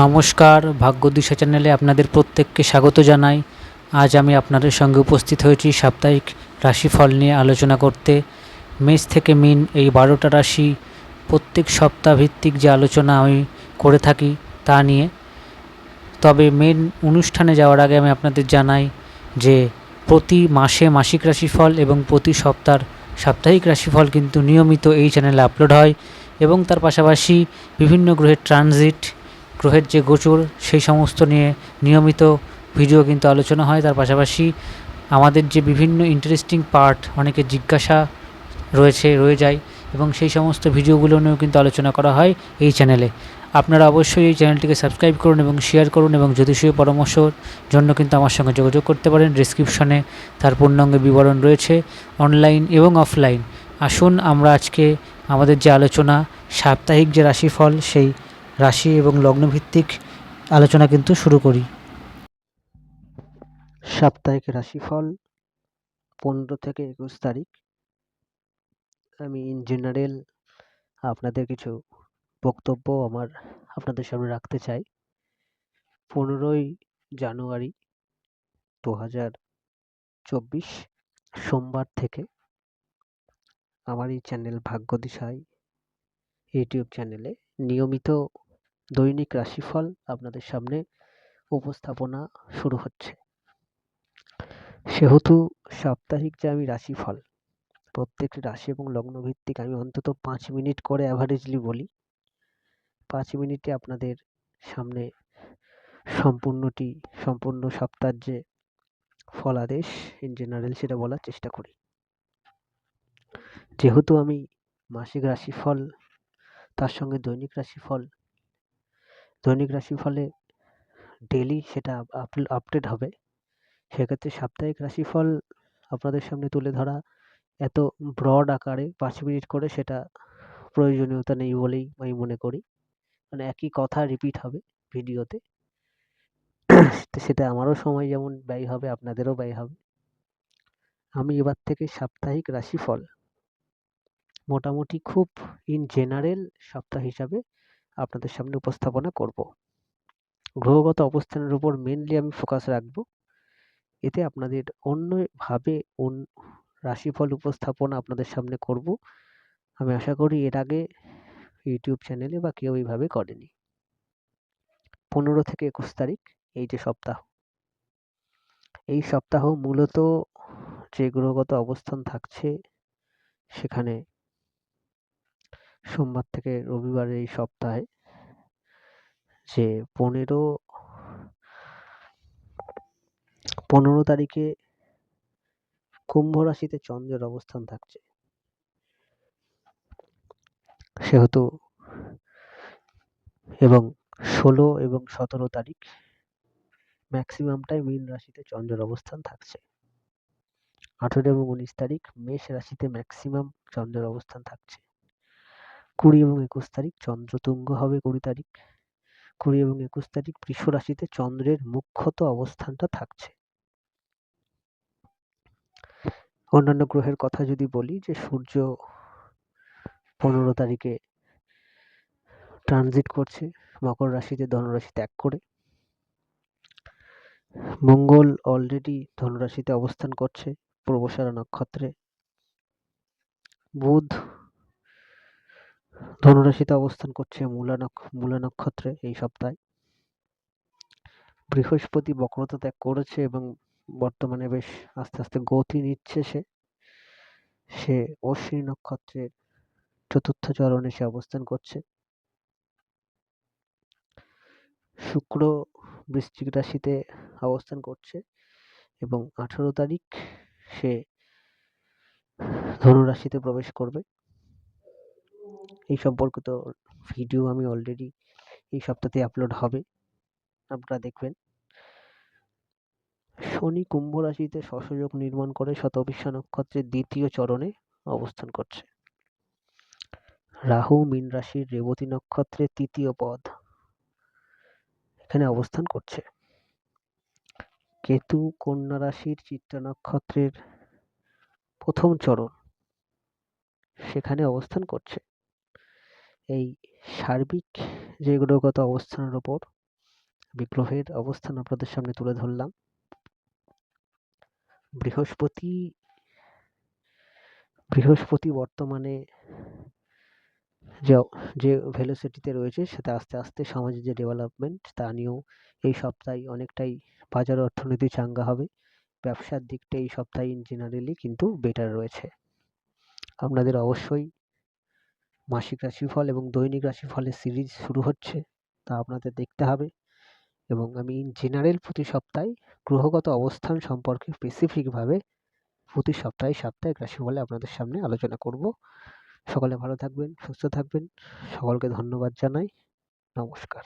নমস্কার, ভাগ্যদিশা চ্যানেলে আপনাদের প্রত্যেককে স্বাগত জানাই। আজ আমি আপনাদের সঙ্গে উপস্থিত হয়েছি সাপ্তাহিক রাশিফল নিয়ে আলোচনা করতে। মেষ থেকে মিন এই বারোটা রাশি প্রত্যেক সপ্তাহ ভিত্তিক যে আলোচনা আমি করে থাকি তা নিয়ে। তবে মেন অনুষ্ঠানে যাওয়ার আগে আমি আপনাদের জানাই যে প্রতি মাসে মাসিক রাশিফল এবং প্রতি সপ্তাহ সাপ্তাহিক রাশিফল কিন্তু নিয়মিত এই চ্যানেলে আপলোড হয় এবং তার পাশাপাশি বিভিন্ন গ্রহের ট্রানজিট গ্রহের যে গোচর, সেই সমস্ত নিয়ে নিয়মিত ভিডিও কিন্তু আলোচনা হয়। তার পাশাপাশি আমাদের যে বিভিন্ন ইন্টারেস্টিং পার্ট অনেকে জিজ্ঞাসা রয়েছে, রয়ে যায় এবং সেই সমস্ত ভিডিওগুলো নিয়েও কিন্তু আলোচনা করা হয় এই চ্যানেলে আপনারা অবশ্যই এই চ্যানেলটিকে সাবস্ক্রাইব করুন এবং শেয়ার করুন এবং জ্যোতিষীয় পরামর্শর জন্য কিন্তু আমার সঙ্গে যোগাযোগ করতে পারেন। ডিসক্রিপশনে তার পূর্ণাঙ্গ বিবরণ রয়েছে অনলাইন এবং অফলাইন আসুন আমরা আজকে আমাদের যে আলোচনা, সাপ্তাহিক যে রাশিফল, সেই রাশি এবং লগ্নভিত্তিক আলোচনা কিন্তু শুরু করি। সাপ্তাহিক রাশিফল পনেরো থেকে একুশ তারিখ। আমি ইন জেনারেল আপনাদের কিছু বক্তব্য আমার আপনাদের সামনে রাখতে চাই। পনেরোই জানুয়ারি দু হাজার চব্বিশ সোমবার থেকে আমার এই চ্যানেল ভাগ্য দিশাই ইউটিউব চ্যানেলে নিয়মিত দৈনিক রাশিফল আপনাদের সামনে উপস্থাপনা শুরু হচ্ছে। সেহেতু সাপ্তাহিক যে আমি রাশিফল প্রত্যেকটি রাশি এবং লগ্ন ভিত্তিক আমি অন্তত পাঁচ মিনিট করে অ্যাভারেজলি বলি। পাঁচ মিনিটে আপনাদের সামনে সম্পূর্ণটি, সম্পূর্ণ সপ্তাহের যে ফলাদেশ ইন জেনারেল সেটা বলার চেষ্টা করি। যেহেতু আমি মাসিক রাশিফল, তার সঙ্গে দৈনিক রাশিফল দৈনিক রাশিফলে ডেলি সেটা আপডেট হবে। সেক্ষেত্রে সাপ্তাহিক রাশিফল আপনাদের সামনে তুলে ধরা এত ব্রড আকারে পাঁচ মিনিট করে সেটা প্রয়োজনীয়তা নেই বলেই আমি মনে করি। মানে একই কথা রিপিট হবে ভিডিওতে। সেটা আমারও সময় যেমন ব্যয় হবে, আপনাদেরও ব্যয় হবে। আমি এবার থেকে সাপ্তাহিক রাশিফল। মোটামুটি খুব ইন জেনারেল সপ্তাহ হিসাবে আপনাদের সামনে উপস্থাপনা করব। গ্রহগত অবস্থানের উপর মেনলি আমি ফোকাস রাখব। এতে আপনাদের অন্যভাবে রাশিফল উপস্থাপনা আপনাদের সামনে করব। আমি আশা করি এর আগে ইউটিউব চ্যানেলে বা কেউ এইভাবে করেনি। পনেরো থেকে একুশ তারিখ, এই যে সপ্তাহ। এই সপ্তাহ মূলত যে গ্রহগত অবস্থান থাকছে, সেখানে সোমবার থেকে রবিবার এই সপ্তাহে যে পনেরো পনেরো তারিখে কুম্ভ রাশিতে চন্দ্রের অবস্থান থাকছে। সেহেতু এবং ষোলো এবং সতেরো তারিখ ম্যাক্সিমামটাই মীন রাশিতে চন্দ্রের অবস্থান থাকছে। আঠেরো এবং উনিশ তারিখ মেষ রাশিতে ম্যাক্সিমাম চন্দ্রের অবস্থান থাকছে। কুড়ি এবং একুশ তারিখ, চন্দ্রতুঙ্গ হবে কুড়ি তারিখ। কুড়ি এবং একুশ তারিখ, বৃষ রাশিতে চন্দ্রের মুখ্যত অবস্থানটা থাকছে। অন্যান্য গ্রহের কথা যদি বলি, যে সূর্য পনেরো তারিখে ট্রানজিট করছে, মকর রাশিতে ধনুরাশি ত্যাগ করে। মঙ্গল অলরেডি ধনুরাশিতে অবস্থান করছে পূর্বসারা নক্ষত্রে। বুধ ধনুরাশিতে অবস্থান করছে মূলা নক্ষ মূলা নক্ষত্রে এই সপ্তাহে। বৃহস্পতি বক্রতা ত্যাগ করেছে এবং বর্তমানে বেশ আস্তে আস্তে গতি নিচ্ছে সে। সে অশ্বিনী নক্ষত্রের চতুর্থ চরণে সে অবস্থান করছে। শুক্র বৃশ্চিক রাশিতে অবস্থান করছে এবং আঠারো তারিখ সে ধনু রাশিতে প্রবেশ করবে। এই সম্পর্কিত ভিডিও আমি অলরেডি এই সপ্তাহে আপলোড হবে। আপনারা দেখবেন। শনি কুম্ভ রাশিতে শশযোগ নির্মাণ করে শতবিশা নক্ষত্রের দ্বিতীয় চরণে অবস্থান করছে। রাহু, মীন রাশির রেবতী নক্ষত্রের তৃতীয় পদ এখানে অবস্থান করছে। কেতু, কন্যা রাশির চিত্রা নক্ষত্রের প্রথম চরণ সেখানে অবস্থান করছে। এই সার্বিক যে গ্রহগত অবস্থানের ওপর বিগ্রহের অবস্থান আপনাদের সামনে তুলে ধরলাম। বৃহস্পতি বৃহস্পতি বর্তমানে যে যে ভেলোসিটিতে রয়েছে সেটা আস্তে আস্তে সমাজের যে ডেভেলপমেন্ট তা নিয়েও এই সপ্তাহে অনেকটাই বাজার অর্থনীতি চাঙ্গা হবে। ব্যবসার দিকটা এই সপ্তাহে ইন জেনারেলি কিন্তু বেটার রয়েছে। আপনাদের অবশ্যই মাসিক রাশিফল এবং দৈনিক রাশিফলের সিরিজ শুরু হচ্ছে, তা আপনাদের দেখতে হবে। এবং আমি জেনারেল প্রতি সপ্তাহে গ্রহগত অবস্থান সম্পর্কে স্পেসিফিকভাবে প্রতি সপ্তাহে সাপ্তাহিক রাশিফলে আপনাদের সামনে আলোচনা করব। সকলে ভালো থাকবেন, সুস্থ থাকবেন। সকলকে ধন্যবাদ জানাই। নমস্কার।